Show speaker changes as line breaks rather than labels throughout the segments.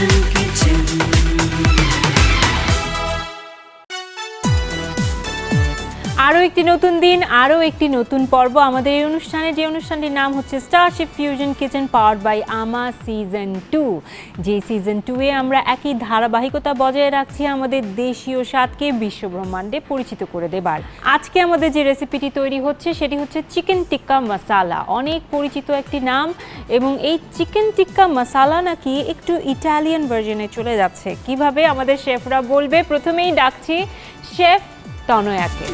you একটি নতুন দিন, আরও একটি নতুন পর্ব। আমাদের এই অনুষ্ঠানে যে অনুষ্ঠানটির নাম হচ্ছে Starship fusion kitchen power by আমা সিজন টু যে সিজন টুয়ে আমরা একই ধারাবাহিকতা বজায় রাখছি আমাদের দেশীয় স্বাদকে বিশ্বব্রহ্মাণ্ডে পরিচিত করে দেবার। আজকে আমাদের যে রেসিপিটি তৈরি হচ্ছে, সেটি হচ্ছে চিকেন টিক্কা মশালা অনেক পরিচিত একটি নাম এবং এই চিকেন টিক্কা মশালা নাকি একটু ইটালিয়ান ভার্জনে চলে যাচ্ছে। কীভাবে আমাদের শেফরা বলবে? প্রথমেই ডাকছি শেফ তনয়াকে।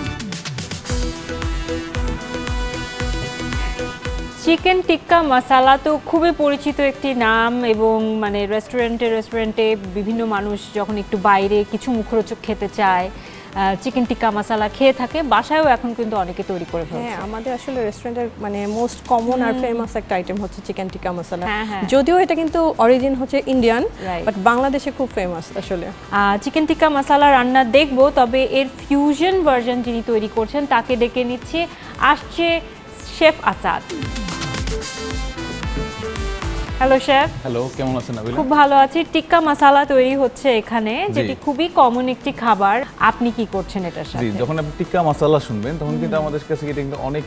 চিকেন টিক্কা মশালা তো খুবই পরিচিত একটি নাম এবং মানে রেস্টুরেন্টে রেস্টুরেন্টে বিভিন্ন মানুষ যখন একটু বাইরে কিছু মুখরোচক খেতে চায় চিকেন টিক্কা মশালা খেয়ে থাকে বাসায়ও এখন কিন্তু অনেকে তৈরি করে
হ্যাঁ আমাদের আসলে রেস্টুরেন্টের মানে মোস্ট কমন আর ফেমাস একটা আইটেম হচ্ছে চিকেন টিক্কা মশলা। যদিও এটা কিন্তু অরিজিন হচ্ছে ইন্ডিয়ান বাট বাংলাদেশে খুব ফেমাস আসলে।
চিকেন টিক্কা মশালা রান্না দেখব তবে এর ফিউশন ভার্জন যিনি তৈরি করছেন তাকে ডেকে নিচ্ছে আসছে chef Asad hello chef
hello কেমন আছেন নাবিলা?
খুব ভালো আছি। টিক্কা মশালা তৈরি হচ্ছে এখানে যেটি খুবই কমন একটি খাবার। আপনি কি করছেন এটার
জি
সাথে?
যখন আপনি টিক্কা মশলা শুনবেন তখন কিন্তু আমাদের কাছে এটা কিন্তু অনেক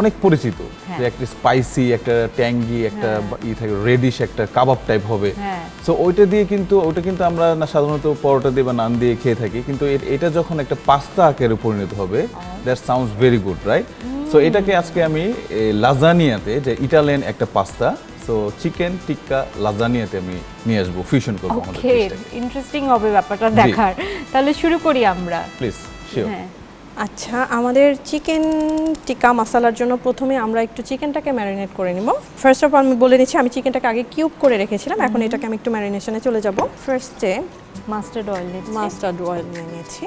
অনেক পরিচিত।
হ্যাঁ।
যে একটা স্পাইসি একটা ট্যাঙ্গি একটা ই থাকে রেডিশ একটা কাবাব টাইপ হবে।
হ্যাঁ।
সো ওইটা দিয়ে কিন্তু ওইটা কিন্তু আমরা না সাধারণত পরোটা দিয়ে বা নান দিয়ে খেয়ে থাকি। কিন্তু এটা যখন একটা পাস্তা আকারে পরিণত হবে that sounds very good right so এটাকে আজকে আমি লাজানিয়াতে যে ইটালিয়ান একটা পাস্তা সো চিকেন টিক্কা লাজানিয়াতে আমি নিয়ে আসব ফিউশন করব আমাদের
ওকে ইন্টারেস্টিং হবে ব্যাপারটা দেখার। তাহলে শুরু করি আমরা।
প্লিজ শিওর
হ্যাঁ।
আচ্ছা আমাদের চিকেন টিক্কা মশালার জন্য প্রথমে আমরা একটু চিকেনটাকে ম্যারিনেট করে নিব। ফার্স্ট অফ অল আমি বলে নিচ্ছি আমি চিকেনটাকে আগে কিউব করে রেখেছিলাম এখন এটাকে আমি একটু ম্যারিনেশনে চলে যাব। ফার্স্টে
মাস্টার্ড অয়েল নিচ্ছি।
মাস্টার্ড অয়েল নিয়ে নিয়েছি।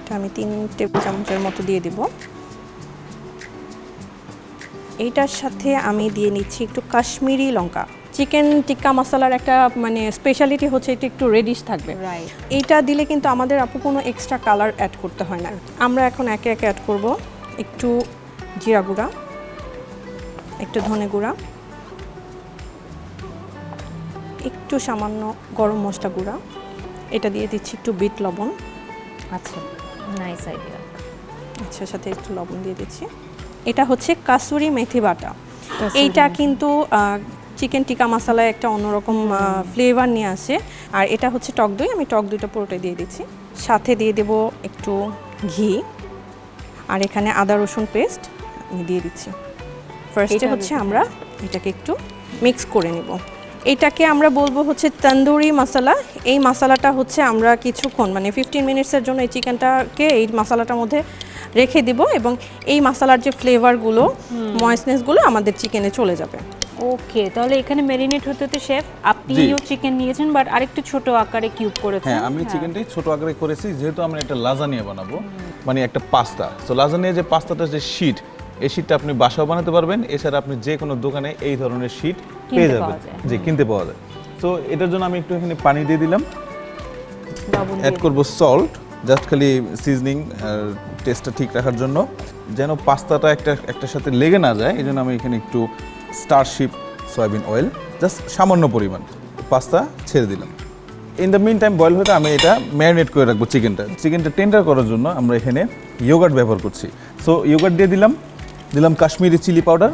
এটা আমি তিন টেবিল চামচের মতো দিয়ে দিব। এইটার সাথে আমি দিয়ে নিচ্ছি একটু কাশ্মীরি লঙ্কা। চিকেন টিক্কা মশলার একটা মানে স্পেশালিটি হচ্ছে এটা একটু রেডিশ থাকবে। এইটা দিলে কিন্তু আমাদের আপু কোনো এক্সট্রা কালার অ্যাড করতে হয় না। আমরা এখন একে একে অ্যাড করব। একটু জিরা গুঁড়া একটু ধনে গুঁড়া একটু সামান্য গরম মশলা গুঁড়া। এটা দিয়ে দিচ্ছি একটু বিট লবণ।
আচ্ছা নাইস আইডিয়া
আচ্ছা সাথে একটু লবণ দিয়ে দিচ্ছি। এটা হচ্ছে কাসুরি মেথি বাটা। এইটা কিন্তু চিকেন টিকা মশলায় একটা অন্যরকম ফ্লেভার নিয়ে আসে। আর এটা হচ্ছে টক দই আমি টক দইটা পুরোটাই দিয়ে দিচ্ছি। সাথে দিয়ে দেব একটু ঘি। আর এখানে আদা রসুন পেস্ট আমি দিয়ে দিচ্ছি। ফার্স্টে হচ্ছে আমরা এটাকে একটু মিক্স করে নিব। এটাকে আমরা বলব হচ্ছে তন্দুরি মশলা। এই মশলাটা হচ্ছে আমরা কিছুক্ষণ মানে ফিফটিন মিনিটসের জন্য এই চিকেনটাকে এই মশলাটার মধ্যে রেখে দিব এবং এই মশলার যে ফ্লেভারগুলো ময়েসনেসগুলো আমাদের চিকেনে চলে যাবে।
ওকে তাহলে এখানে ম্যারিনেট হতে হতে শেফ আপনিও চিকেন নিয়েছেন বাট আরেকটু ছোট আকারে কিউব করেছেন।
হ্যাঁ আমি চিকেনটাই ছোট আকারে করেছি যেহেতু আমরা একটা লাজানিয়া বানাবো মানে একটা পাস্তা সো লাজানিয়া যে পাস্তাটা যে শীট এই শীটটা আপনি বাসাও বানাতে পারবেন এছাড়া আপনি যে কোনো দোকানে এই ধরনের শীট পেয়ে
কিনতে
যাবেন।
পাওয়া যায়।
কিনতে পাওয়া যায়। তো এটার জন্য আমি একটু এখানে পানি দিয়ে দিলাম। অ্যাড করব সল্ট জাস্ট খালি সিজনিং টেস্টটা ঠিক রাখার জন্য। যেন পাস্তাটা একটা, একটার সাথে লেগে না যায় এই জন্য আমি এখানে একটু স্টারশিপ সয়াবিন অয়েল, জাস্ট সামান্য পরিমাণ পাস্তা ছেড়ে দিলাম। In the mean time boil হতে আমি এটা ম্যারিনেট করে রাখব চিকেনটা। চিকেনটা টেন্ডার করার জন্য আমরা এখানে ইয়োগার্ট ব্যবহার করছি। সো ইয়োগার্ট দিয়ে দিলাম দিলাম কাশ্মীরি চিলি পাউডার,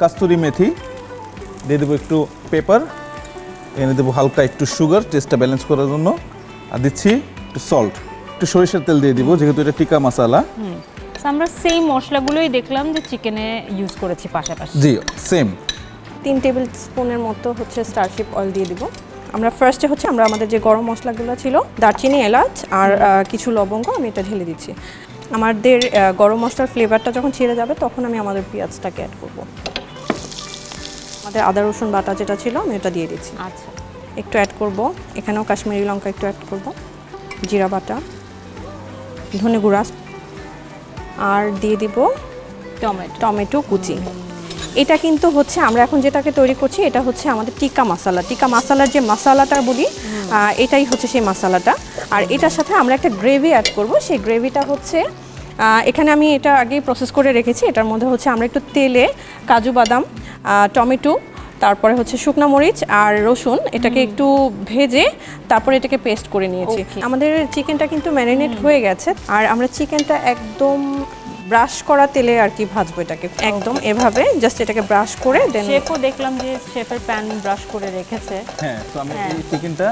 কাস্তুরি মেথি, দিয়ে দেবো একটু পেপার এনে দেবো হালকা একটু সুগার টেস্টটা ব্যালেন্স করার জন্য। আর দিচ্ছি একটু সল্ট একটু সরিষার তেল দিয়ে দিব যেহেতু এটা টিকা মশালা।
আমরা সেই মশলাগুলোই দেখলাম যে চিকেনে ইউজ করেছি পাশাপাশি।
জি সেম
তিন টেবিল স্পুনের মতো হচ্ছে স্টারশিপ অয়েল দিয়ে দিব। আমরা ফার্স্টে হচ্ছে আমরা আমাদের যে গরম মশলাগুলো ছিল দারচিনি এলাচ আর কিছু লবঙ্গ আমি এটা ঢেলে দিচ্ছি। আমাদের গরম মশলার ফ্লেভারটা যখন ছেড়ে যাবে তখন আমি আমাদের পেঁয়াজটাকে অ্যাড করব। আমাদের আদা রসুন বাটা যেটা ছিল আমি এটা দিয়ে দিচ্ছি।
আচ্ছা।
একটু অ্যাড করব। এখানেও কাশ্মীরি লঙ্কা একটু অ্যাড করব। জিরা বাটা ধনে গুঁড়া আর দিয়ে দিব
টমেটো।
টমেটো কুচি। এটা কিন্তু হচ্ছে আমরা এখন যেটাকে তৈরি করছি এটা হচ্ছে আমাদের টিক্কা মশলা। টিক্কা মশালার যে মশলাটা বলি এটাই হচ্ছে সেই মশলাটা। আর এটার সাথে আমরা একটা গ্রেভি অ্যাড করব। সেই গ্রেভিটা হচ্ছে এখানে আমি এটা আগেই প্রসেস করে রেখেছি। এটার মধ্যে হচ্ছে আমরা একটু তেলে কাজু বাদাম টমেটো তারপরে হচ্ছে শুকনা মরিচ আর রসুন এটাকে একটু ভেজে তারপরে এটাকে পেস্ট করে নিয়েছি। আমাদের চিকেনটা কিন্তু ম্যারিনেট হয়ে গেছে আর আমরা চিকেনটা একদম ব্রাশ করা তেলে আর কি ভাজবো এটাকে। একদম এভাবে জাস্ট এটাকে ব্রাশ করে দেন
শেফও দেখলাম যে শেফের প্যান ব্রাশ করে রেখেছে।
হ্যাঁ তো আমি
হ্যাঁ।
এই চিকেনটা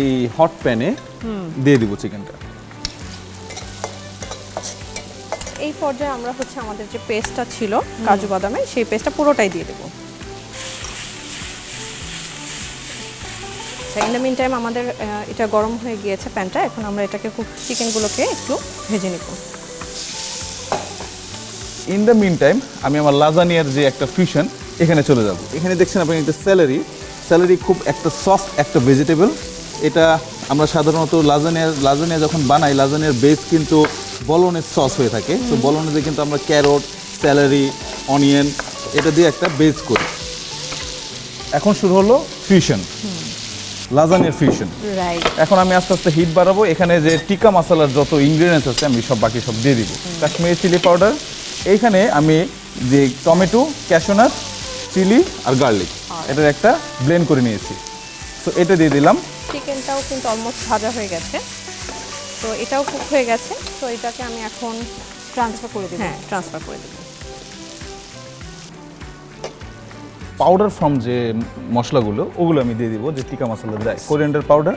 এই হট প্যানে দিয়ে দিব চিকেনটা।
এই পর্যায়ে আমরা হচ্ছে আমাদের যে পেস্টটা ছিল কাজু বাদামের সেই পেস্টটা পুরোটাই দিয়ে দেবো। ইন দ্য মিন টাইম আমাদের এটা গরম হয়ে গিয়েছে প্যানটা এখন আমরা এটাকে খুব চিকেনগুলোকে একটু ভেজে নিব।
ইন দ্য মিন টাইম আমি আমার লাজানিয়ার যে একটা ফিউশন এখানে চলে যাব। এখানে দেখছেন আপনি একটা স্যালারি স্যালারি খুব একটা সফট একটা ভেজিটেবল এটা আমরা সাধারণত লাজানিয়ার লাজানিয়া যখন বানাই লাজানিয়ার বেস কিন্তু বলনের সস হয়ে থাকে। তো বলনেতে কিন্তু আমরা ক্যারট স্যালারি অনিয়ন এটা দিয়ে একটা বেস করি। এখন শুরু হলো ফিউশন লাজানিয়ার ফিউশন এখন আমি আস্তে আস্তে হিট বাড়াবো। এখানে যে টিকা মশলার যত ইনগ্রিডিয়েন্টস আছে আমি সব বাকি সব দিয়ে দিব। কাশ্মীরি চিলি পাউডার এইখানে আমি যে টমেটো ক্যাশোনাট চিলি আর গার্লিক এটার একটা ব্লেন্ড করে নিয়েছি। সো এটা দিয়ে দিলাম।
চিকেনটাও কিন্তু অলমোস্ট ভাজা হয়ে গেছে। তো এটাও কুক হয়ে গেছে। তো এটাকে আমি এখন
ট্রান্সফার করে দেবো।
হ্যাঁ ট্রান্সফার করে দেবো।
পাউডার ফ্রম যে মশলাগুলো ওগুলো আমি দিয়ে দিব যে টিকা মশলা দেয় কোরিয়ান্ডার পাউডার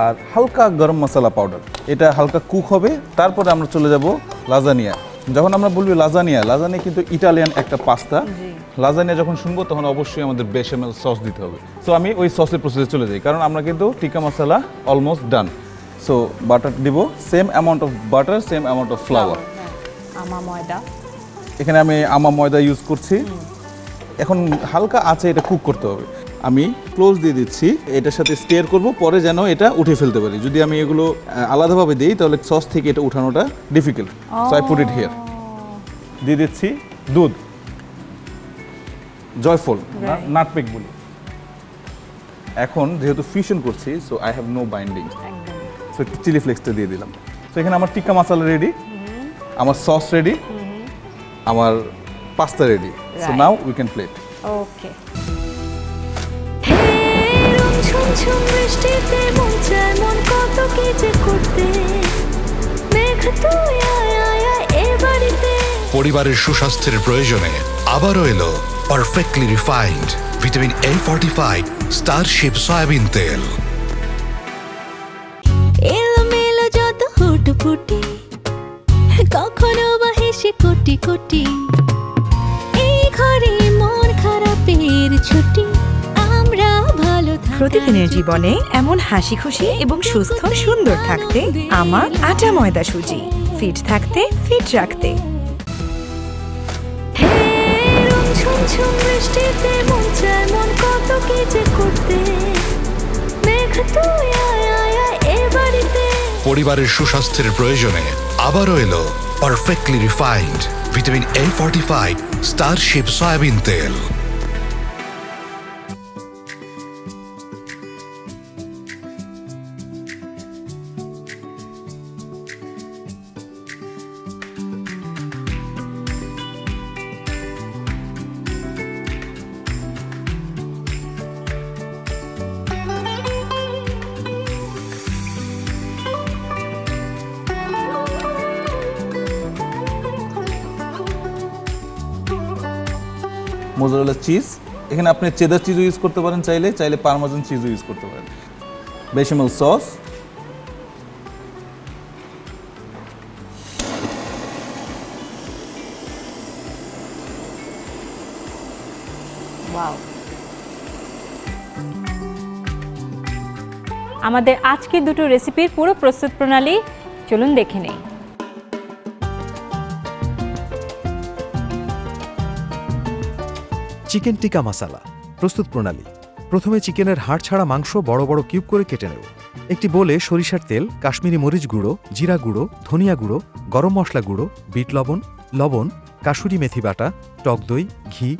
আর হালকা গরম মশলা পাউডার এটা হালকা কুক হবে তারপরে আমরা চলে যাব লাজানিয়া যখন আমরা বলবি লাজানিয়া লাজানিয়া কিন্তু ইটালিয়ান একটা পাস্তা লাজানিয়া যখন শুনব তখন অবশ্যই আমাদের বেশামেল সস দিতে হবে। সো আমি ওই সসের প্রসেসে চলে যাই কারণ আমরা কিন্তু tikka masala almost done so butter দিব same amount of butter same amount of flour
আমা ময়দা।
এখানে আমি আমা ময়দা ইউজ করছি। এখন হালকা আছে এটা কুক করতে হবে। আমি ক্লোজ দিয়ে দিচ্ছি এটার সাথে স্টেয়ার করব পরে যেন এটা উঠে ফেলতে পারি। যদি আমি এগুলো আলাদাভাবে দিই তাহলে সস থেকে এটা উঠানোটা difficult so I put it here দিয়ে দিচ্ছি দুধ। জয়ফল. নাটপেক বলি। এখন যেহেতু ফিউশন করছি so I have no binding so chilli ফ্লেক্সটা দিয়ে দিলাম। সো এখানে আমার টিক্কা মশলা রেডি আমার সস রেডি আমার পাস্তা রেডি
Right.
করতে। মেঘ তুই আয় আয় আয় এ
পরিবারের সুস্বাস্থ্যের প্রয়োজনে আবারও এলো perfectly refined vitamin A fortified Starship soybean তেল।
এলো মেলো যত হুট ফুটি কখনো বা হেসে কোটি কোটি।
প্রতিদিনের জীবনে এমন হাসি খুশি এবং সুস্থ সুন্দর থাকতে আমার আটা ময়দা সুজি। ফিট থাকতে ফিট রাখতে।
ঝুমঝুম বৃষ্টিতে মন চায় মন কত কি যে করতে। মেঘ তুই আয় আয় আয় এ বাড়িতে।
পরিবারের সুস্বাস্থ্যের প্রয়োজনে আবারও এলো perfectly refined vitamin A fortified Starship soybean তেল।
মোজারেলা চিজ এখানে আপনি চেদার চিজও ইউজ করতে পারেন চাইলে চাইলে পারমাজন চিজও ইউজ করতে পারেন। বেশামেল সস
আমাদের আজকের দুটো রেসিপির পুরো প্রস্তুত প্রণালী, চলুন দেখে নেই।
চিকেন টিকা মশালা, প্রস্তুত প্রণালী। প্রথমে চিকেনের হাড় ছাড়া মাংস বড় বড় কিউব করে কেটে নেব। একটি বোলে সরিষার তেল, কাশ্মীরি মরিচ গুঁড়ো, জিরা গুঁড়ো, ধনিয়া গুঁড়ো, গরম মশলা গুঁড়ো, বিট লবণ লবণ কাসুরি মেথি বাটা, টক দই, ঘি,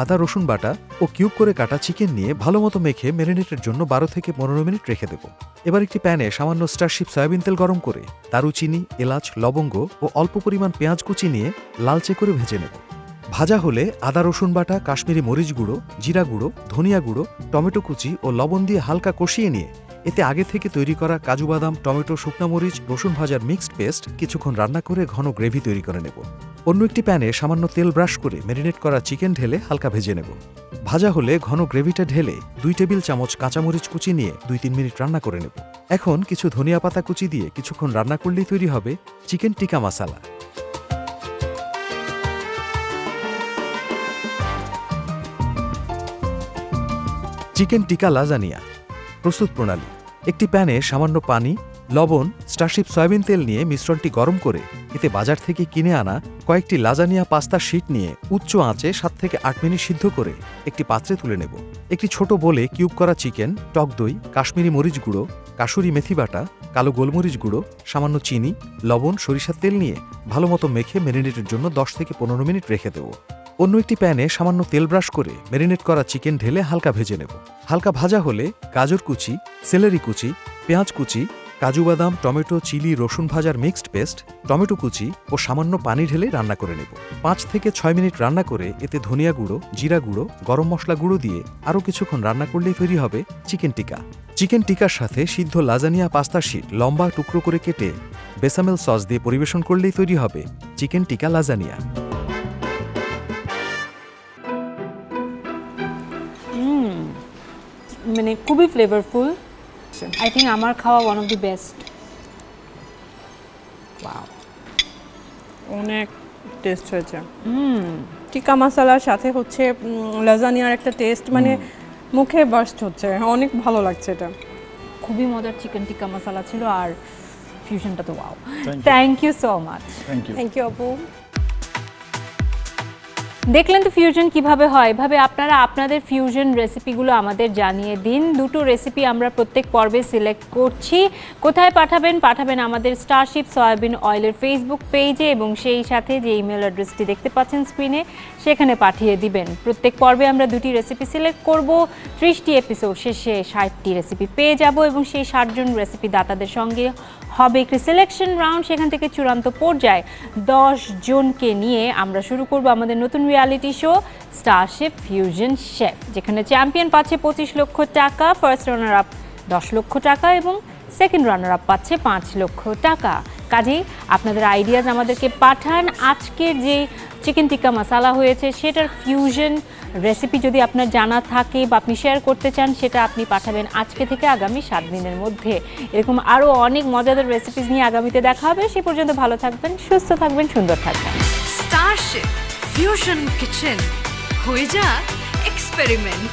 আদা রসুন বাটা ও কিউব করে কাটা চিকেন নিয়ে ভালোমতো মেখে ম্যারিনেটের জন্য বারো থেকে পনেরো মিনিট রেখে দেব। এবার একটি প্যানে সামান্য স্টারশিপ সয়াবিন তেল গরম করে দারুচিনি, এলাচ, লবঙ্গ ও অল্প পরিমাণ পেঁয়াজ কুচি নিয়ে লালচে করে ভেজে নেব। ভাজা হলে আদা, রসুন বাটা, কাশ্মীরি মরিচ গুঁড়ো, জিরা গুঁড়ো, ধনিয়া গুঁড়ো, টমেটো কুচি ও লবণ দিয়ে হালকা কষিয়ে নিয়ে এতে আগে থেকে তৈরি করা কাজু বাদাম, টমেটো, শুকনা মরিচ, রসুন ভাজার মিক্সড পেস্ট কিছুক্ষণ রান্না করে ঘন গ্রেভি তৈরি করে নেব। অন্য একটি প্যানে সামান্য তেল ব্রাশ করে ম্যারিনেট করা চিকেন ঢেলে হালকা ভেজে নেব। ভাজা হলে ঘন গ্রেভিটা ঢেলে দুই টেবিল চামচ কাঁচামরিচ কুচি নিয়ে দুই তিন মিনিট রান্না করে নেব। এখন কিছু ধনিয়া পাতা কুচি দিয়ে কিছুক্ষণ রান্না করলেই তৈরি হবে চিকেন টিকা মাসালা। চিকেন টিকা লাজানিয়া, প্রস্তুত প্রণালী। একটি প্যানে সামান্য পানি, লবণ, স্টারশিপ সয়াবিন তেল নিয়ে মিশ্রণটি গরম করে এতে বাজার থেকে কিনে আনা কয়েকটি লাজানিয়া পাস্তা শীট নিয়ে উচ্চ আঁচে সাত থেকে আট মিনিট সিদ্ধ করে একটি পাত্রে তুলে নেব। একটি ছোট বলে কিউব করা চিকেন, টক দই, কাশ্মীরি মরিচ গুঁড়ো কাসুরি মেথি বাটা, কালো গোলমরিচ গুঁড়ো, সামান্য চিনি, লবণ, সরিষার তেল নিয়ে ভালোমতো মেখে ম্যারিনেটের জন্য দশ থেকে পনেরো মিনিট রেখে দেব। অন্য একটি প্যানে সামান্য তেল ব্রাশ করে ম্যারিনেট করা চিকেন ঢেলে হালকা ভেজে নেব। হালকা ভাজা হলে গাজর কুচি, সেলেরি কুচি, পেঁয়াজ কুচি, কাজু বাদাম, টমেটো, চিলি, রসুন ভাজার মিক্সড পেস্ট, টমেটো কুচি ও সামান্য পানি ঢেলে রান্না করে নেব। পাঁচ থেকে ছয় মিনিট রান্না করে এতে ধনিয়া গুঁড়ো, জিরা গুঁড়ো, গরম মশলা গুঁড়ো দিয়ে আরও কিছুক্ষণ রান্না করলেই তৈরি হবে চিকেন টিকা চিকেন টিকার সাথে সিদ্ধ লাজানিয়া পাস্তা শিট লম্বা টুকরো করে কেটে বেসামেল সস দিয়ে পরিবেশন করলেই তৈরি হবে চিকেন টিকা লাজানিয়া।
মানে খুবই ফ্লেভারফুল আই থিঙ্ক আমার খাওয়া ওয়ান অফ দি বেস্ট
অনেক টেস্ট হয়েছে। টিকা মশলার সাথে হচ্ছে লাজানিয়ার একটা টেস্ট মানে মুখে বার্স্ট হচ্ছে। অনেক ভালো লাগছে এটা।
খুবই মজার চিকেন টিক্কা মশলা ছিল আর ফিউশনটা তো wow thank you so much
thank you
thank you আপু
দেখলেন তো ফিউশন কীভাবে হয়? এভাবে আপনারা আপনাদের ফিউশন রেসিপিগুলো আমাদের জানিয়ে দিন। দুটো রেসিপি আমরা প্রত্যেক পর্বে সিলেক্ট করছি। কোথায় পাঠাবেন? পাঠাবেন আমাদের স্টারশিপ সয়াবিন অয়েলের ফেসবুক পেজে এবং সেই সাথে যে ইমেল অ্যাড্রেসটি দেখতে পাচ্ছেন স্ক্রিনে সেখানে পাঠিয়ে দিবেন। প্রত্যেক পর্বে আমরা দুটি রেসিপি সিলেক্ট করব। ত্রিশটি এপিসোড শেষে ষাটটি রেসিপি পেয়ে যাব এবং সেই ষাটজন রেসিপি দাতাদের সঙ্গে হবে একটি সিলেকশন রাউন্ড সেখান থেকে চূড়ান্ত পর্যায়ে দশ জনকে নিয়ে আমরা শুরু করব আমাদের নতুন reality show Starship fusion chef যেখানে চ্যাম্পিয়ন পাচ্ছে পঁচিশ লক্ষ টাকা ফার্স্ট রানার আপ দশ লক্ষ টাকা এবং সেকেন্ড রানার আপ পাচ্ছে পাঁচ লক্ষ টাকা। কাজেই আপনাদের আইডিয়াজ আমাদেরকে পাঠান। আজকের যে চিকেন টিক্কা মশালা হয়েছে, সেটার ফিউশন রেসিপি যদি আপনার জানা থাকে বা আপনি শেয়ার করতে চান, সেটা আপনি পাঠাবেন আজকে থেকে আগামী সাত দিনের মধ্যে। এরকম আরও অনেক মজাদার রেসিপিস নিয়ে আগামীতে দেখা হবে। সে পর্যন্ত ভালো থাকবেন, সুস্থ থাকবেন, সুন্দর থাকবেন।
স্টারশিপ ফিউশন কিচেন হয়ে যা এক্সপেরিমেন্ট